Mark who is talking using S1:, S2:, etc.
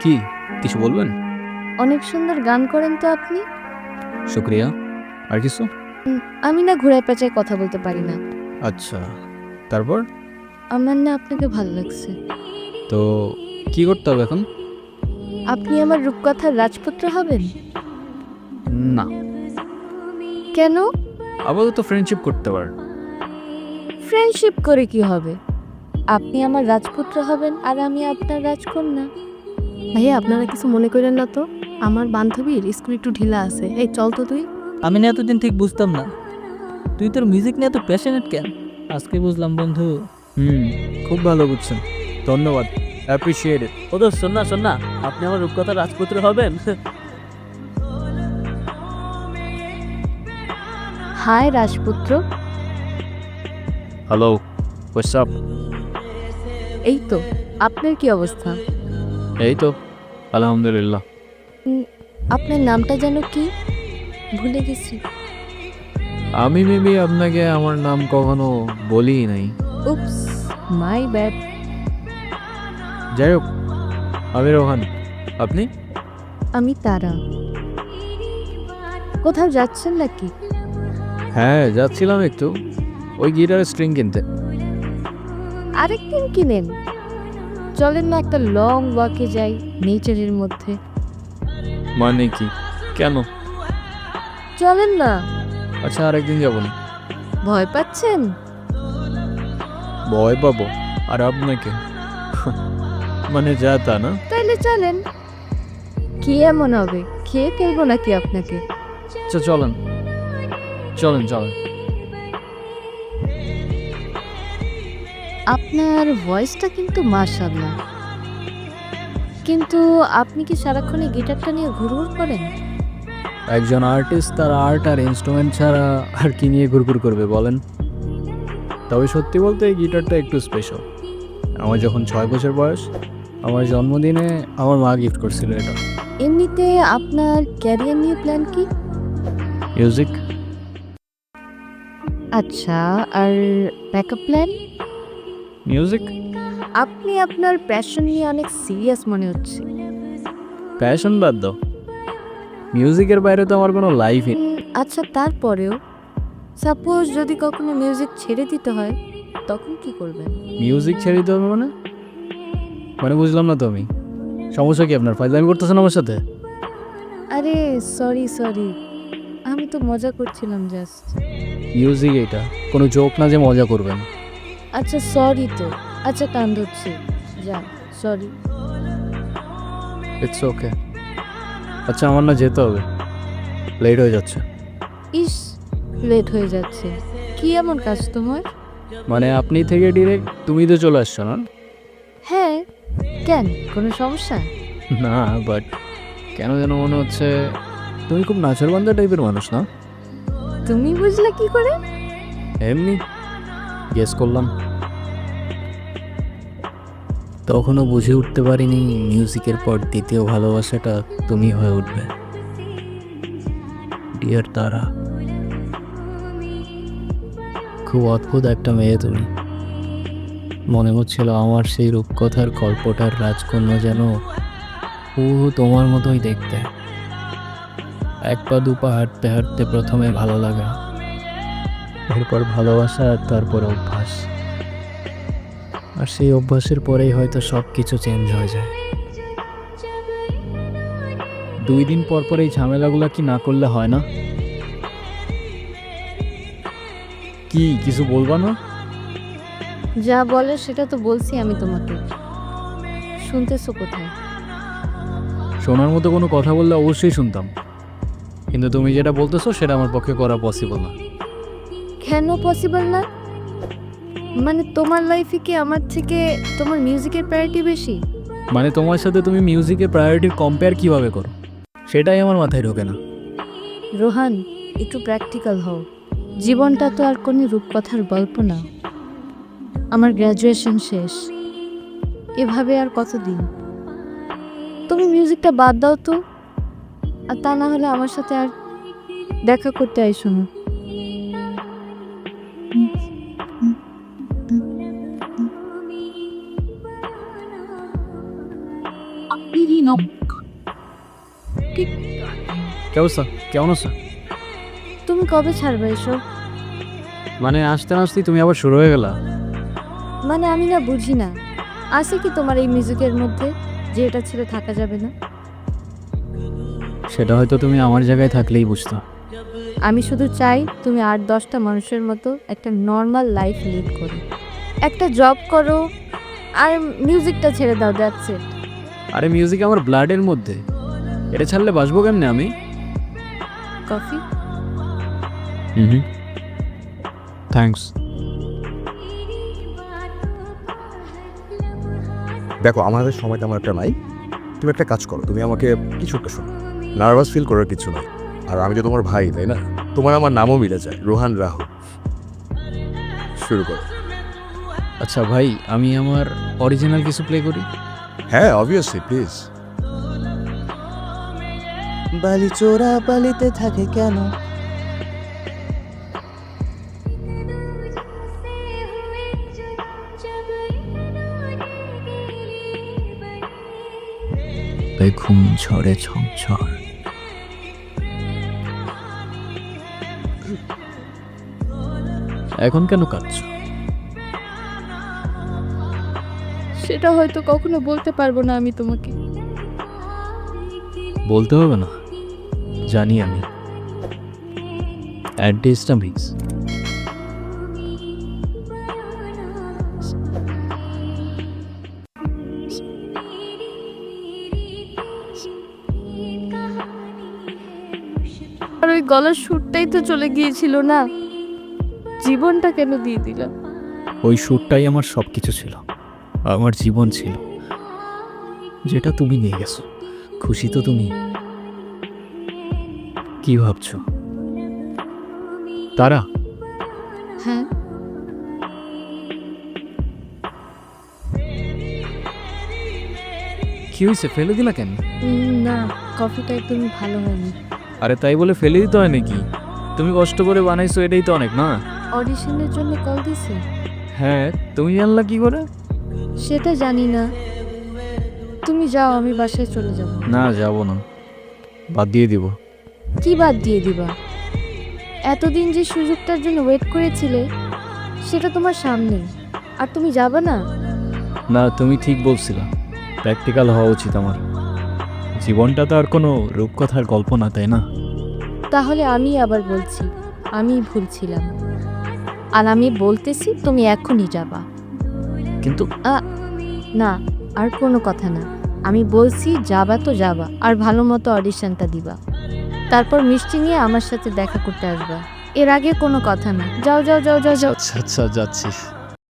S1: কি কিছু বলবেন?
S2: অনেক সুন্দর গান করেন তো আপনি।
S1: শুক্রিয়া। আর কিছু?
S2: আমি না ঘোড়ায় পেঁচায় কথা বলতে পারি না।
S1: আচ্ছা তারপর?
S2: আমার না আপনাকে ভালো লাগছে।
S1: তো কি করতে হবে এখন?
S2: আপনি আমার রূপকথার রাজপুত্র হবেন?
S1: না।
S2: কেন?
S1: আপাতত ফ্রেন্ডশিপ করতে পার।
S2: ফ্রেন্ডশিপ করে কি হবে? আপনি আমার রাজপুত্র হবেন আর আমি আপনার রাজকন্যা।
S3: ভাইয়া আপনারা কিছু মনে করেন না তো? আমার বান্ধবীর স্কুল একটু ঢিলা আছে। এই চল তো তুই।
S4: আমি না এতদিন ঠিক বুঝতাম না। তুই তোর মিউজিক নিয়ে এত প্যাশনেট কেন? আজকে বুঝলাম বন্ধু।
S1: হুম খুব ভালো বুঝছেন। ধন্যবাদ। অ্যাপ্রিসিয়েট ইট
S4: ও তো শোন না শোন না। আপনি আমার রূপকথা রাজপুত্র হবেন।
S2: হায় রাজপুত্র।
S1: হ্যালো হোয়াটসঅ্যাপ
S2: এই তো আপনার কি অবস্থা?
S1: এই তো। আলহামদুলিল্লাহ।
S2: আপনার নামটা যেন কি? ভুলে গেছি।
S1: আমি মেবি আপনাকে আমার নাম কখনো বলি নাই।
S2: Oops my bad.
S1: যাই হোক আমি রোহান। আপনি?
S2: আমি তারা। কোথাও যাচ্ছেন নাকি?
S1: হ্যাঁ যাচ্ছিলাম একটু। ওই গিটারের স্ট্রিং কিনতে।
S2: আরেকদিন কিনেন। চলেন না একটা লং ওয়াকে যাই নেচারের মধ্যে।
S1: মানে কি? কেন?
S2: চলেন না।
S1: আচ্ছা আরেকদিন যাব না।
S2: ভয় পাচ্ছেন?
S1: ভয় পাবো। আর আপনাকে? মানে যা তা না?
S2: তাইলে চলেন। কি এমন হবে? খেয়ে ফেলব নাকি আপনাকে?
S1: আচ্ছা চলেন। চলেন চলেন।
S2: আপনার ভয়েসটা কিন্তু মাশাল্লাহ কিন্তু আপনি কি সারাক্ষণ এই গিটারটা নিয়ে ঘুরঘুর করেন?
S1: একজন আর্টিস্ট তার আর্ট আর ইনস্ট্রুমেন্ট ছাড়া আর কি নিয়ে ঘুরঘুর করবে বলেন? তবে সত্যি বলতে এই গিটারটা একটু স্পেশাল আমার যখন ছয় বছর বয়স আমার জন্মদিনে আমার মা গিফট করছিল এটা।
S2: এমনিতে আপনার ক্যারিয়ার নিয়ে প্ল্যান কি?
S1: মিউজিক
S2: আচ্ছা আর ব্যাকআপ প্ল্যান
S1: মিউজিক
S2: আপনি আপনার প্যাশন নিয়ে অনেক সিরিয়াস মনে হচ্ছে।
S1: প্যাশন বাদ দাও। মিউজিকের বাইরে তো আমার কোনো লাইফই
S2: আচ্ছা তারপরেও সাপোজ যদি কখনো মিউজিক ছেড়ে দিতে হয় তখন কি করবেন?
S1: মিউজিক ছেড়ে দিতে হবে মানে? মানে বুঝলাম না তো আমি। সমস্যা কি আপনার? ফাইজলামি করতেছেন আমার সাথে?
S2: আরে সরি সরি আমি তো মজা করছিলাম জাস্ট
S1: মিউজিক এটা কোনো জোক না যে মজা করবেন।
S2: আচ্ছা সরি তো। আচ্ছা কান ধরছি যা সরি
S1: ইটস ওকে আচ্ছা আমার না যেতে হবে। লেট হয়ে যাচ্ছে।
S2: ইস লেট হয়ে যাচ্ছে। কি এমন কাজ তোমার?
S1: মানে আপনি থেকে ডিরেক্ট তুমি তো চলে আসছো না?
S2: হ্যাঁ। কেন? কোনো সমস্যা?
S1: না বাট কেন যেন মনে হচ্ছে তুমি খুব নাচের বান্ধা টাইপের মানুষ না?
S2: তুমি বুঝলে কি করে?
S1: এমনি গেস করলাম। তখনও বুঝে উঠতে পারিনি মিউজিকের পর দ্বিতীয় ভালোবাসাটা তুমি হয়ে উঠবে। ডিয়ার তারা খুব অদ্ভুত একটা মেয়ে তুমি। মনে হচ্ছিল আমার সেই রূপকথার গল্পটার রাজকন্যা যেন হুহু তোমার মতোই দেখতে। এক পা দু পা হাঁটতে হাঁটতে প্রথমে ভালো লাগা, এরপর ভালোবাসা, তারপর অভ্যাস। আর সেই অভ্যাসের পরেই হয়তো সব কিছু চেঞ্জ হয়ে যায়। দুই দিন পর পর এই ঝামেলাগুলো কি না করলে হয় না? কি কিছু বলবা না?
S2: যা বলে সেটা তো বলছি আমি তোমাকে। শুনতেছো কোথায়?
S1: শোনার মতো কোনো কথা বললে অবশ্যই শুনতাম। কিন্তু তুমি যেটা বলতেছো সেটা আমার পক্ষে করা পসিবল না।
S2: কেন পসিবল না? মানে তোমার লাইফে কি আমার থেকে তোমার মিউজিকের প্রায়োরিটি বেশি?
S1: মানে তোমার সাথে তুমি মিউজিকের প্রায়োরিটি কম্পেয়ার কীভাবে করো? সেটাই আমার মাথায় ঢোকে না।
S2: রোহান একটু প্র্যাকটিক্যাল হও। জীবনটা তো আর কোনো রূপকথার গল্প না। আমার গ্র্যাজুয়েশন শেষ। এভাবে আর কতদিন? তুমি মিউজিকটা বাদ দাও তো। আর তা না হলে আমার সাথে আর দেখা করতে আইসো না।
S1: কে অবস্থা কেমন আছো
S2: তুমি কবে ছাড়বে এসব?
S1: মানে আসতে আসতেই তুমি আবার শুরু হয়ে গেলা?
S2: মানে আমি না বুঝি না। আছে কি তোমার এই মিউজিকের মধ্যে যে এটা ছেড়ে থাকা যাবে না?
S1: সেটা হয়তো তুমি আমার জায়গায় থাকলেই বুঝতো।
S2: আমি শুধু চাই তুমি আট দশটা মানুষের মতো একটা নর্মাল লাইফ লিড করো। একটা জব করো আর মিউজিকটা ছেড়ে দাও দ্যাটস ইট
S1: আরে মিউজিক আমার ব্লাডের মধ্যে। এটা ছাড়লে বাসবো কেমনে আমি?
S2: কফি
S1: হুম থ্যাঙ্কস
S5: দেখো আমাদের সময় তেমন একটা নাই। তুমি একটা কাজ করো তুমি আমাকে কিছু একটা শোনো। নার্ভাস ফিল করার কিছু নাই। আর আমি তো তোমার ভাই তাই না? তোমার আমার নামও মিলে যায় রোহান রাহু শুরু করো।
S1: আচ্ছা ভাই আমি আমার অরিজিনাল কিছু প্লে করি?
S5: হ্যাঁ অবভিয়াসলি প্লিজ
S6: বালি চোরা বালিতে থাকে কেন?
S1: বেঘুম ঝড়ে ঝংঝড় এখন কেন কাঁদছ?
S2: সেটা হয়তো কখনো বলতে পারব না আমি তোমাকে।
S1: বলতে হবে না। জানি আমি। অ্যাড্রেসটা মিক্স
S2: আর ওই গলার সুরটাই তো চলে গিয়েছিল না? জীবনটা কেন দিয়ে দিলাম
S1: ওই সুরটাই আমার সব কিছু ছিল। আমার জীবন ছিল। যেটা তুমি নিয়ে গেছো। খুশি তো তুমি। কি ভাবছ? তারা?
S2: হ্যাঁ।
S1: কি হয়েছে? ফেলে দিলা কেন?
S2: না কফিটা একদমই ভালো হয়নি।
S1: আরে তাই বলে ফেলে দিতে হয় নাকি? তুমি কষ্ট করে বানাইছো এটাই তো অনেক না?
S2: অডিশনের জন্য কল দিছে?
S1: হ্যাঁ তুমি জানলা কি করে?
S2: সেটা জানি না। তুমি যাও আমি বাসায় চলে যাব।
S1: না যাব না। বাদ দিয়ে দিব।
S2: কি বাদ দিয়ে দিবা? এতদিন যে সুযোগটার জন্য ওয়েট করেছিলে সেটা তোমার সামনে আর তুমি যাবে না?
S1: না তুমি ঠিক বলছিলা। প্র্যাকটিক্যাল হওয়া উচিত আমার। জীবনটা তো আর কোনো রূপকথার গল্প না তাই না?
S2: তাহলে আমি আবার বলছি আমি ভুলছিলাম আর আমি বলতেছি তুমি এখনই যাবা।
S1: কিন্তু
S2: না আর কোনো কথা না। আমি বলছি যাবা তো যাবা আর ভালো মতো অডিশনটা দিবা। তারপর মিষ্টি নিয়ে আমার সাথে দেখা করতে আসবা। এর আগে কোনো কথা না। যাও যাও যাও যাও যাও।
S1: আচ্ছা আচ্ছা যাচ্ছি।